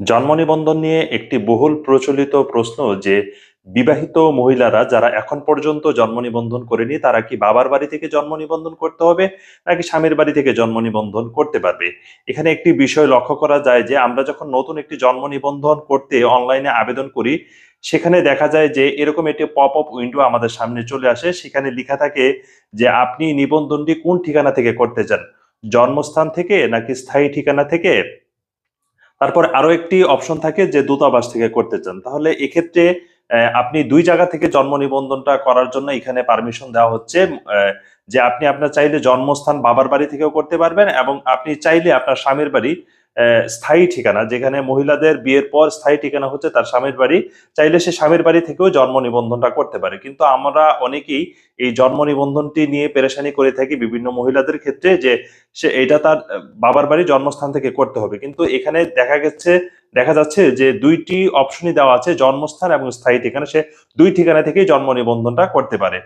জন্ম নিবন্ধন নিয়ে একটি বহুল প্রচলিত প্রশ্ন যে, বিবাহিত মহিলারা যারা এখন পর্যন্ত জন্ম নিবন্ধন করেনি, তারা কি বাবার বাড়ি থেকে জন্ম নিবন্ধন করতে হবে, নাকি স্বামীর বাড়ি থেকে জন্ম নিবন্ধন করতে পারবে? এখানে একটি বিষয় লক্ষ্য করা যায় যে, আমরা যখন নতুন একটি জন্ম নিবন্ধন করতে অনলাইনে আবেদন করি, সেখানে দেখা যায় যে, এরকম একটি পপ আপ উইন্ডো আমাদের সামনে চলে আসে। সেখানে লেখা থাকে যে, আপনি নিবন্ধনটি কোন ঠিকানা থেকে করতে চান? জন্মস্থান থেকে, নাকি স্থায়ী ঠিকানা থেকে? তারপর আরও একটি অপশন থাকে যে দূতাবাস থেকে করতে চান। তাহলে এক্ষেত্রে আপনি দুই জায়গা থেকে জন্ম নিবন্ধনটা করার জন্য এখানে পারমিশন দেওয়া হচ্ছে যে আপনি আপনার চাইলে জন্মস্থান বাবার বাড়ি থেকেও করতে পারবেন এবং আপনি চাইলে আপনার স্বামীর বাড়ি স্থায়ী ঠিকানা, যেখানে মহিলাদের বিয়ের পর স্থায়ী ঠিকানা হচ্ছে তার স্বামীর বাড়ি। চাইলে সে স্বামীর বাড়ি থেকেও জন্ম নিবন্ধনটা করতে পারে। কিন্তু আমরা অনেকেই এই জন্ম নিবন্ধনটি নিয়ে পেরেশানি করে থাকি বিভিন্ন মহিলাদের ক্ষেত্রে যে সে এটা তার বাবার বাড়ি জন্মস্থান থেকে করতে হবে। কিন্তু এখানে দেখা গেছে, দেখা যাচ্ছে যে দুইটি অপশনই দেওয়া আছে, জন্মস্থান এবং স্থায়ী ঠিকানা। সে দুই ঠিকানা থেকেই জন্ম নিবন্ধনটা করতে পারে।